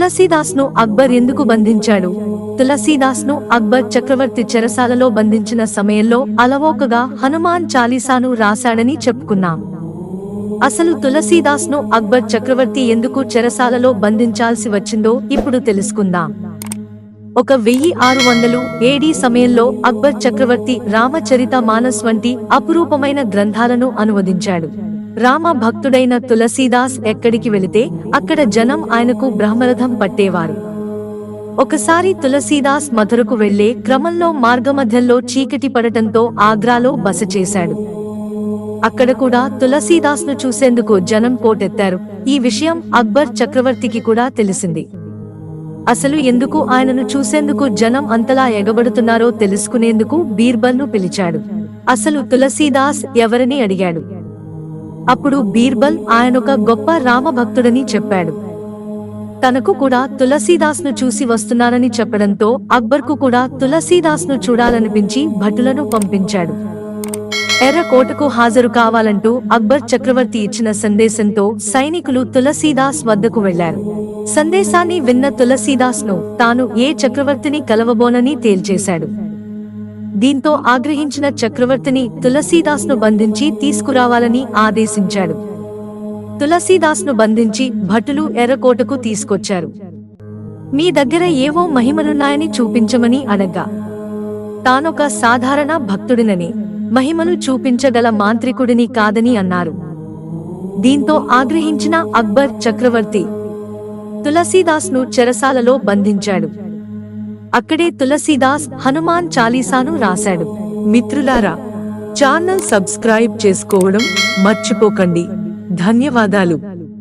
తులసీదాస్ను అక్బర్ ఎందుకు బంధించాడు? తులసీదాస్ను అక్బర్ చక్రవర్తి చెరసాలలో బంధించిన సమయంలో అలవోకగా హనుమాన్ చాలీసాను రాశాడని చెప్పుకున్నాం. అసలు తులసీదాస్ను అక్బర్ చక్రవర్తి ఎందుకు చెరసాలలో బంధించాల్సి వచ్చిందో ఇప్పుడు తెలుసుకుందాం. ఒక వెయ్యి ఆరు వందలు ఏడీ సమయంలో అక్బర్ చక్రవర్తి రామచరిత మానస్ వంటి అపురూపమైన గ్రంథాలను అనువదించాడు. రామ భక్తుడైన తులసీదాస్ ఎక్కడికి వెళితే అక్కడ జనం ఆయనకు బ్రహ్మరథం పట్టేవారు. ఒకసారి తులసీదాస్ మధురకు వెళ్ళే క్రమంలో మార్గమధ్యంలో చీకటి పడటంతో ఆగ్రాలో బస చేశాడు. అక్కడ కూడా తులసీదాస్ను చూసేందుకు జనం పోటెత్తారు. ఈ విషయం అక్బర్ చక్రవర్తికి కూడా తెలిసింది. అసలు ఎందుకు ఆయనను చూసేందుకు జనం అంతలా ఎగబడుతున్నారో తెలుసుకునేందుకు బీర్బల్ను పిలిచాడు. అసలు తులసీదాస్ ఎవరిని అడిగాడు? అప్పుడు బీర్బల్ ఆయనొక గొప్ప రామభక్తుడని చెప్పాడు. తనకు కూడా తులసీదాస్ను చూసి వస్తున్నానని చెప్పడంతో అక్బర్కు కూడా తులసీదాస్ను చూడాలనిపించి భటులను పంపించాడు. ఎర్రకోటకు హాజరు కావాలంటూ అక్బర్ చక్రవర్తి ఇచ్చిన సందేశంతో సైనికులు తులసీదాస్ వద్దకు వెళ్ళారు సందేశాన్ని విన్న తులసీదాస్ను తాను ఏ చక్రవర్తిని కలవబోనని తేల్చేశాడు. దీంతో ఆగ్రహించిన చక్రవర్తిని తులసీదాస్ను బంధించి తీసుకురావాలని ఆదేశించాడు. తులసీదాస్ను బంధించి భటులు ఎర్రకోటకు తీసుకొచ్చారు. మీ దగ్గర ఏవో మహిమలున్నాయని చూపించమని అనగా తానొక సాధారణ భక్తుడినని మహిమను చూపించగల మాంత్రికుడిని కాదని అన్నారు. దీంతో ఆగ్రహించిన అక్బర్ చక్రవర్తి తులసీదాస్ను చెరసాలలో బంధించాడు. అక్కడే తులసీదాస్ హనుమాన్ చాలీసాను రాశాడు. మిత్రులారా ఛానల్ సబ్స్క్రైబ్ చేసుకోవడం మర్చిపోకండి. ధన్యవాదాలు.